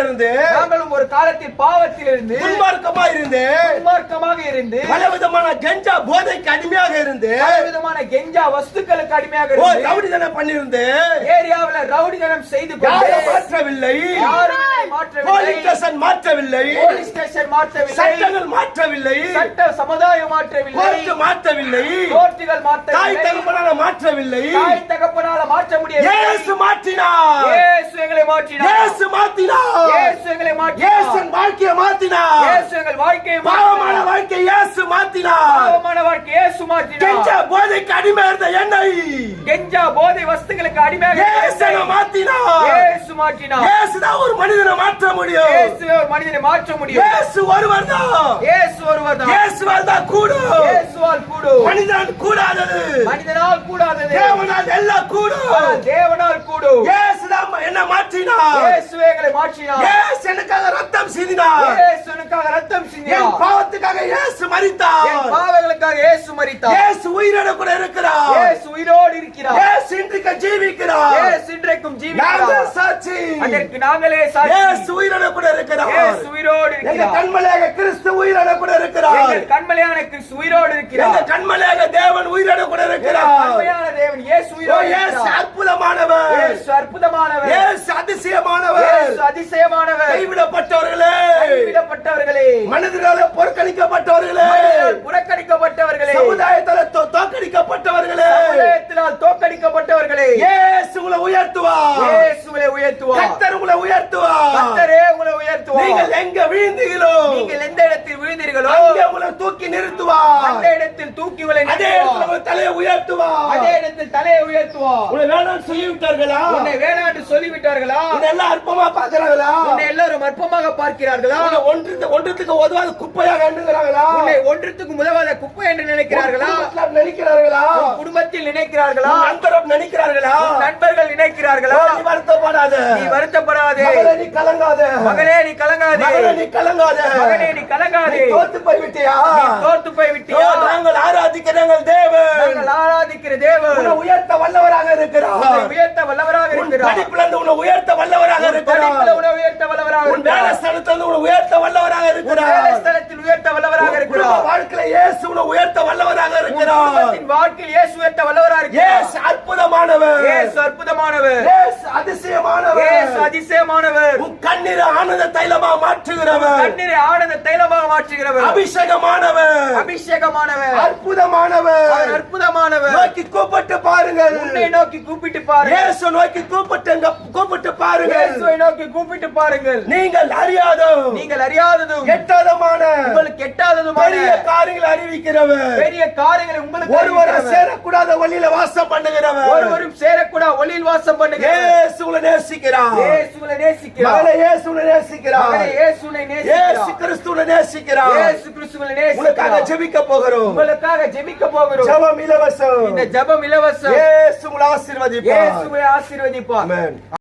பாவத்திலிருந்து நாங்களும் ஒரு காலத்தில் பாவத்திலிருந்து துன்மார்க்கமா இருந்து துன்மார்க்கமாக இருந்து பலவிதமான கஞ்சா போதைக்கு அடிமையாக இருந்து விதமான கெஞ்சா வஸ்துக்களுக்கு அடிமையாக இருந்து ரவுடிதனம் பண்ணிருந்து ஏரியாவுல ரவுடிதனம் செய்து யாரை கொண்டு மாற்றவில்லை. போலீஸ் ஸ்டேஷன் மாற்றவில்லை. போலீஸ் ஸ்டேஷன் மாற்றவில்லை. சட்டங்கள் மாற்றவில்லை. சட்ட சமுதாயம் மாற்றவில்லை. கோர்ட்டு மாற்றவில்லை. கோர்ட்டுகள் தாய் மாற்றவில்லை தகப்பனால மாற்றவில்லை. தாய் தகப்பனால மாற்ற முடியவில்லை. இயேசு மாற்றினார். இயேசு எங்களை மாற்றினார். இயேசு மாற்றினார். இயேசு எங்களை மாற்றினார். வாழ்க்கையை மாற்றினார் இயேசு எங்கள் வாழ்க்கையை பாவமான வாழ்க்கை இயேசு மாற்றினார். பாவமான வாழ்க்கை இயேசு கெஞ்சா மாற்றினார் போதைக்கு அடிமை இருந்த என்னை. கெஞ்சா போதை வஸ்துகளுக்கு அடிமையாக இயேசு மாற்றினார். இயேசு மாற்றினார். இயேசுதான் ஒரு மனிதனை மாற்ற முடியும். இயேசு ஒரு மனிதனை மாற்ற முடியும். இயேசு ஒருவர் தான். இயேசு ஒருவர் தான். இயேசுவால் தான் கூடும். இயேசுவால் கூடும். மனிதன் கூடாதது. மனிதனால் கூடாதது. தேவனால் எல்லாம் கூடும். தேவனால் கூடும். என்ன மாற்றினார். இயேசு எங்களை மாற்றினார். இயேசு எனக்காக ரத்தம் சிந்தினார். இயேசு எனக்காக ரத்தம் என் சிந்தினார் பாவத்துக்காக இயேசு என் மரித்தார் பாவங்களுக்காக இயேசு மரித்தார். இயேசு உயிரோட கூட இருக்கிறார். இயேசு உயிரோடு இருக்கிறார். இயேசு இன்றைக்கு ஜீவிக்கிறார். இயேசு இன்றைக்கும் நாங்கள் ஜீவிக்கிறார் சாட்சி. அதற்கு நாங்களே இயேசு சாட்சி உயிரோட கூட இருக்கிறார். இயேசு உயிரோடு இருக்கிறார். கண்மலையாக கிறிஸ்து உயிரோட கூட இருக்கிறார். எங்கள் கண்மலையான கிறிஸ்து உயிரோடு இருக்கிறார். கண்மலையாக தேவன் உயிரோட கூட எங்கள் இருக்கிறார் கண்மலையான தேவன் இயேசு உயிரோடு இயேசு இருக்கிறார் அற்புதமானவர் இயேசு அற்புதமானவர் இயேசு அதிசயமானவர். இயேசு அதிசயமானவர். கைவிடப்பட்டவர்களே. கைவிடப்பட்டவர்களே. மனிதர்களால புறக்கணிக்கப்பட்டவர்களே. புறக்கணிக்கப்பட்டவர்களே. சமுதாயத்தால தோ- தோற்கடிக்கப்பட்டவர்களே. சமுதாயத்தினால் தோற்கடிக்கப்பட்டவர்களே. இயேசு உங்களை உயர்த்துவார் உயர்த்துவார். கர்த்தர் உங்களை உயர்த்துவார். கர்த்தரே உங்களை உயர்த்துவார் நீங்கள் எங்க விழுந்தீங்களோ நீங்கள் எந்த இடத்தில் விழுந்தீர்களோ? அங்கே உங்களை தூக்கி நிறுத்துவார். அந்த இடத்தில் தூக்கி உங்களை அதே இடத்துல தலையை உயர்த்துவார். அதே இடத்தில் தலையை உயர்த்துவார். உங்களை வேணாம் சொல்லிவிட்டார்களா? உன்னை வேணாண்டு சொல்லிவிட்டார்களா? உன்னை எல்லாம் அற்பமா பாக்குறாங்களா உன்னை எல்லாரும் அற்பமாக பார்க்கிறார்களா? உன்னை ஒன்று ஒன்றுத்துக்கு உதவாத குப்பையாக எண்ணுகிறாங்களா உன்னை ஒன்றுத்துக்கு உதவாத குப்பை என்று நினைக்கிறார்களா? நினைக்கிறார்களா? குடும்பத்தில் நினைக்கிறார்களா? நண்பரும் நினைக்கிறார்களா? நண்பர்கள் நினைக்கிறார்களா? நீ வருத்தப்படாத. நீ வருத்தப்படாதே. மகளே நீ கலங்காத. மகனே நீ கலங்காதே. மகளே நீ கலங்காத. மகனே நீ கலங்காதே. நீ தோத்து போய் விட்டியா நீ தோத்து போய் விட்டியா நாங்கள் ஆராதிக்கிற தேவன். நாங்கள் ஆராதிக்கிற தேவன். உன்னை உயர்த்த வல்லவராக உன்னை இருக்கிறார் உயர்த்த வல்லவராக உன் இருக்கிறார் படிப்புல இருந்து உன்னை உயர்த்த வல்லவராக உன் படிப்புல இருக்கிறார் உன்னை உயர்த்த வல்லவராக உன் வேலை இருக்கிறார் ஸ்தலத்துல இருந்து உன்னை உயர்த்த வல்லவராக உன் வேலை இருக்கிறார் ஸ்தலத்தில் உயர்த்த வல்லவராக உன் இருக்கிறார் வாழ்க்கையில இயேசு உன்னை உயர்த்த வல்லவராக உன் இருக்கிறார் குடும்பத்தின் வாழ்க்கையில் இயேசு உயர்த்த வல்லவராக இருக்கிறார் இயேசு அற்புதமானவர். இயேசு அற்புதமானவர். இயேசு அதிசயமானவர். அதிசயமானவர். உன் கண்ணீரை ஆனந்த தைலமா மாற்றுகிறவர். கண்ணீரை ஆனந்த தைலமாக மாற்றுகிறவர். அபிஷேகமானவர். அபிஷேகமானவர். அற்புதமானவர். அற்புதமானவர். நோக்கி கூப்பிட்டு பாருங்கள். உன்னை நோக்கி கூப்பிட்டு பாருங்கள். இயேசு நோக்கி கூப்பிட்டுங்க கூப்பிட்டு பாருங்கள். இயேசுவை நோக்கி கூப்பிட்டு பாருங்கள். நீங்கள் அறியாதோம். நீங்கள் அறியாததும். எட்டாதமான. உங்களுக்கு எட்டாததுமான. பெரிய காரியங்களை அறிவிக்கிறவர். பெரிய காரியங்களை உங்களுக்கு ஒருவரை. சேரக்கூடாத வழியில வாசம் பண்ணுகிறவர். ஒருவரும் சேரக்கூட ஒளியில் வாசம் பண்ணுங்க இயேசு உங்களை நேசிக்கிறார். இயேசுவை நேசிக்கிறார். மகளை இயேசு உங்களை நேசிக்கிறார் மகனை இயேசுவை இயேசு நேசிக்கிறார். கிறிஸ்துவை நேசிக்கிறார். இயேசு கிறிஸ்துவை உங்களுக்காக நேசிக்கிறார் ஜெபிக்க போகிறோம். உங்களுக்காக ஜெபிக்க போகிறோம். ஜெபம் இலவசம். இந்த ஜெபம் இலவசம். இயேசு உங்களை ஆசீர்வதிப்பார். இயேசுவை ஆசீர்வதிப்பார். ஆமென்.